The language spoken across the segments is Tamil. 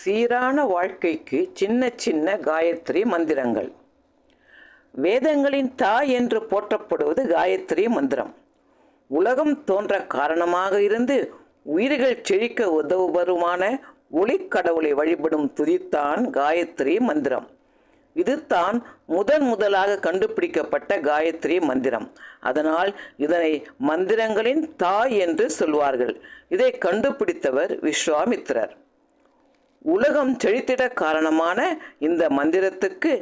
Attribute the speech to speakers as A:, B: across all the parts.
A: சீரான வாழ்க்கைக்கு சின்ன சின்ன காயத்ரி மந்திரங்கள். வேதங்களின் தாய் என்று போற்றப்படுவது காயத்ரி மந்திரம். உலகம் தோன்ற காரணமாக இருந்து உயிர்கள் செழிக்க உதவுபருமான ஒளிக்கடவுளை வழிபடும் துதித்தான் காயத்ரி மந்திரம். இது தான் முதன் முதலாக கண்டுபிடிக்கப்பட்ட காயத்ரி மந்திரம். அதனால் இதனை மந்திரங்களின் தாய் என்று சொல்வார்கள். இதை கண்டுபிடித்தவர் விஸ்வாமித்திரர். உலகம் செழித்திட காரணமான இந்த மந்திரத்துக்கு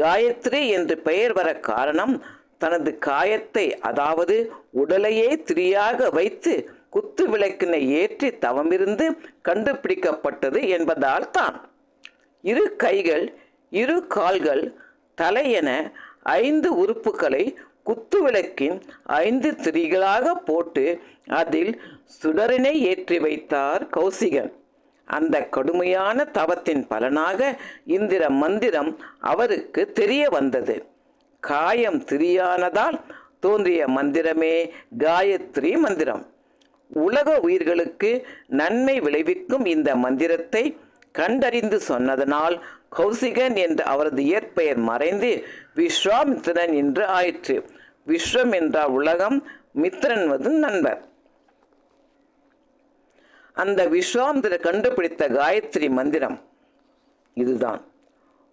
A: காயத்ரி என்று பெயர் வர காரணம் தனது காயத்தை அதாவது உடலையே திரியாக வைத்து குத்து விளக்கினை ஏற்றி தவமிருந்து கண்டுபிடிக்கப்பட்டது என்பதால் தான். இரு கைகள் இரு கால்கள் தலை என ஐந்து உறுப்புகளை குத்து விளக்கின் ஐந்து திரிகளாக போட்டு அதில் சுடரினை ஏற்றி வைத்தார் கௌசிகன். அந்த கடுமையான தவத்தின் பலனாக இந்திர மந்திரம் அவருக்கு தெரிய வந்தது. காயம் திரியானதால் தோன்றிய மந்திரமே காயத்ரி மந்திரம். உலக உயிர்களுக்கு நன்மை விளைவிக்கும் இந்த மந்திரத்தை கண்டறிந்து சொன்னதனால் கௌசிகன் என்ற அவரது இயற்பெயர் மறைந்து விஸ்வாமித்திரன் என்று ஆயிற்று. விஸ்வம் என்றால் உலகம் மித்திரன் நண்பர். அந்த விஸ்வாமித்திர கண்டுபிடித்த காயத்ரி மந்திரம் இதுதான்.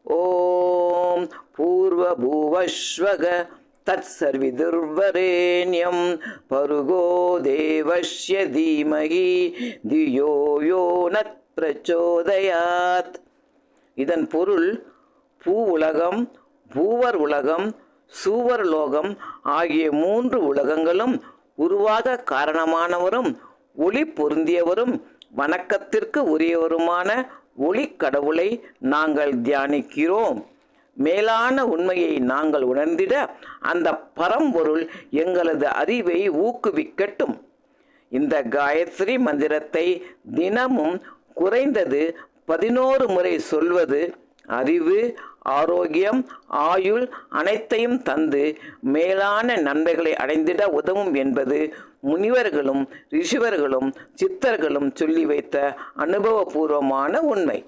A: ஓம் பூர்வ பூவஸ்வக தத் சர்விதுர்வரேண்யம் பருகோ தேவஸ்ய தீமகி தியோ யோ நத் பிரச்சோதயாத். இதன் பொருள் பூ உலகம் பூவர் உலகம் சூவர் லோகம் ஆகிய மூன்று உலகங்களும் உருவாக காரணமானவரும் ஒளி பொருந்தியவரும் வணக்கத்திற்கு உரியவருமான ஒளி கடவுளை நாங்கள் தியானிக்கிறோம். மேலான உண்மையை நாங்கள் உணர்ந்திட அந்த பரம்பொருள் எங்களது அறிவை ஊக்குவிக்கட்டும். இந்த காயத்ரி மந்திரத்தை தினமும் குறைந்தது பதினோரு முறை சொல்வது அறிவு ஆரோக்கியம் ஆயுள் அனைத்தையும் தந்து மேலான நன்மைகளை அடைந்திட உதவும் என்பது முனிவர்களும் ரிஷிவர்களும் சித்தர்களும் சொல்லி வைத்த அனுபவபூர்வமான உண்மை.